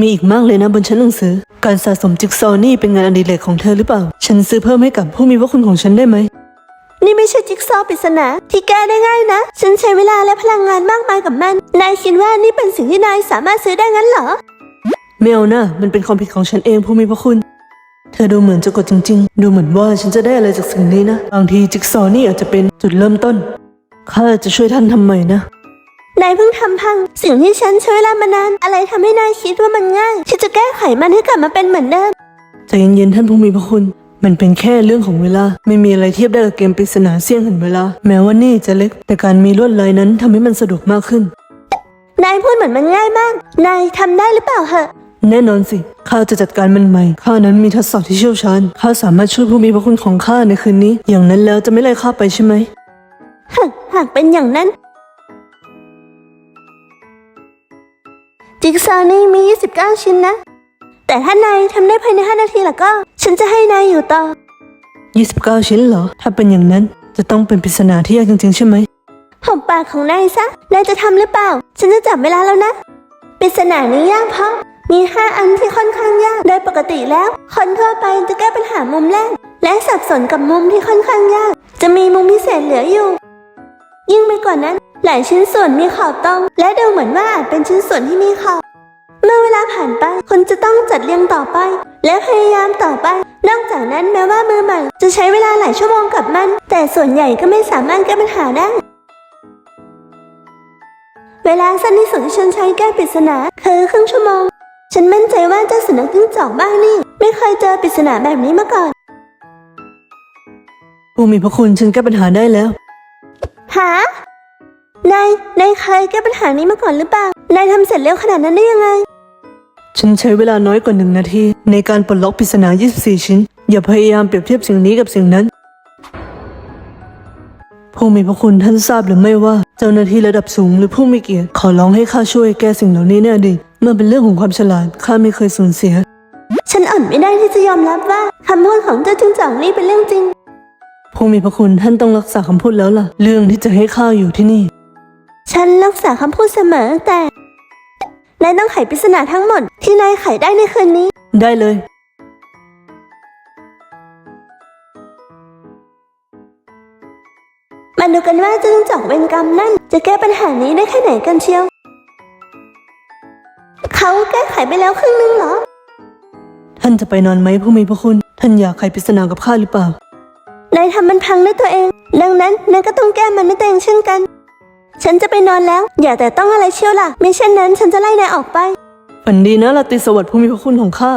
มีอีกมากเลยนะบนชั้นหนังสือ การสะสมจิ๊กซอว์นี่เป็นงานอดิเรกของเธอหรือเปล่า ฉันซื้อเพิ่มให้กับผู้มีพระคุณของฉันได้ไหม นี่ไม่ใช่จิ๊กซอว์ปริศนาที่แก้ได้ง่ายนะ ฉันใช้เวลาและพลังงานมากมายกับมัน นายคิดว่านี่เป็นสิ่งที่นายสามารถซื้อได้งั้นเหรอ ไม่เอานะมันเป็นความผิดของฉันเองผู้มีพระคุณ เธอดูเหมือนจะกดจริง ๆ ดูเหมือนว่าฉันจะได้อะไรจากสิ่งนี้นะ บางทีจิ๊กซอว์นี่อาจจะเป็นจุดเริ่มต้น ข้าจะช่วยท่านทำใหม่นะ นายเพิ่งทำพัง สิ่งที่ฉันใช้เวลามานาน อะไรทำให้นายคิดว่ามันง่ายที่จะแก้ไขมันให้กลับมาเป็นเหมือนเดิมใจเย็นๆท่านผู้มีพระคุณ มันเป็นแค่เรื่องของเวลา ไม่มีอะไรเทียบได้กับเกมปริศนาเสี่ยงแห่งเวลา แม้ว่านี่จะเล็ก แต่การมีลวดลายนั้นทำให้มันสะดวกมากขึ้น นายพูดเหมือนมันง่ายมาก นายทำได้หรือเปล่าเหอะแน่นอนสิข้าจะจัดการมันใหม่ ข้านั้นมีทักษะที่เชี่ยวชาญข้าสามารถช่วยผู้มีพระคุณของข้าในคืนนี้ อย่างนั้นแล้วจะไม่ไล่ข้าไปใช่ไหมหากหากเป็นอย่างนั้น จิ๊กซอว์นี่มี 29 ชิ้นนะ แต่ถ้านายทำได้ภายใน 5 นาทีแล้วก็ ฉันจะให้นายอยู่ต่อ 29 ชิ้นเหรอ ถ้าเป็นอย่างนั้นจะต้องเป็นปริศนาที่ยากจริงๆ ใช่ไหมหอบปากของนายซะ นายจะทำหรือเปล่า ฉันจะจับเวลาแล้วนะ ปริศนานี้ยากเพราะมีห้าอันที่ค่อนข้างยาก โดยปกติแล้ว คนทั่วไปจะแก้ปัญหามุมแรก และสับสนกับมุมที่ค่อนข้างยาก จะมีมุมพิเศษเหลืออยู่ ยิ่งไปกว่านั้น หลายชิ้นส่วนมีขอบตรงและดูเหมือนว่าอาจเป็นชิ้นส่วนที่มีขอบเมื่อเวลาผ่านไปคุณจะต้องจัดเรียงต่อไป และพยายามต่อไป นอกจากนั้นแม้ว่ามือใหม่ จะใช้เวลาหลายชั่วโมงกับมัน แต่ส่วนใหญ่ก็ไม่สามารถแก้ปัญหาได้เวลาสั้นที่สุดที่ฉันใช้แก้ปริศนาคือครึ่งชั่วโมง ฉันมั่นใจว่าเจ้าสุนัขจิ้งจอกบ้างนี่ ไม่เคยเจอปริศนาแบบนี้มาก่อนผู้มีพระคุณฉันแก้ปัญหาได้แล้ว หา นาย นายเคยแก้ปัญหานี้มาก่อนหรือเปล่า นายทำเสร็จเร็วขนาดนั้นได้ยังไง ฉันใช้เวลาน้อยกว่าหนึ่งนาที ในการปลดล็อกปริศนา 24 ชิ้น อย่าพยายามเปรียบเทียบสิ่งนี้กับสิ่งนั้น ผู้มีพระคุณท่านทราบหรือไม่ว่าเจ้าหน้าที่ระดับสูงหรือผู้มีเกียรติขอร้องให้ข้าช่วยแก้สิ่งเหล่านี้ในอดีตเมื่อเป็นเรื่องของความฉลาดข้าไม่เคยสูญเสีย ฉันอ่อนไม่ได้ที่จะยอมรับว่าคำพูดของเจ้าจิ้งจอกนี่เป็นเรื่องจริง ผู้มีพระคุณท่านต้องรักษาคำพูดแล้วล่ะ เรื่องที่จะให้ข้าอยู่ที่นี่ ฉันรักษาคำพูดเสมอแต่นายต้องไขปริศนาทั้งหมดที่นายไขได้ในคืนนี้ ได้เลย มาดูกันว่าเจ้าจิ้งจอกเวรกรรมนั่น จะแก้ปัญหานี้ได้แค่ไหนกันเชียว เขาแก้ไขไปแล้วครึ่งนึงเหรอ ท่านจะไปนอนไหมผู้มีพระคุณ ท่านอยากไขปริศนากับข้าหรือเปล่า นายทำมันพังด้วยตัวเอง ดังนั้นนายก็ต้องแก้มันด้วยตัวเองเช่นกัน ฉันจะไปนอนแล้ว อย่าแต่ต้องอะไรเชียวล่ะไม่เช่นนั้นฉันจะไล่นายออกไป ฝันดีนะลาตรีสวัสดิ์ผู้มีพระคุณของข้า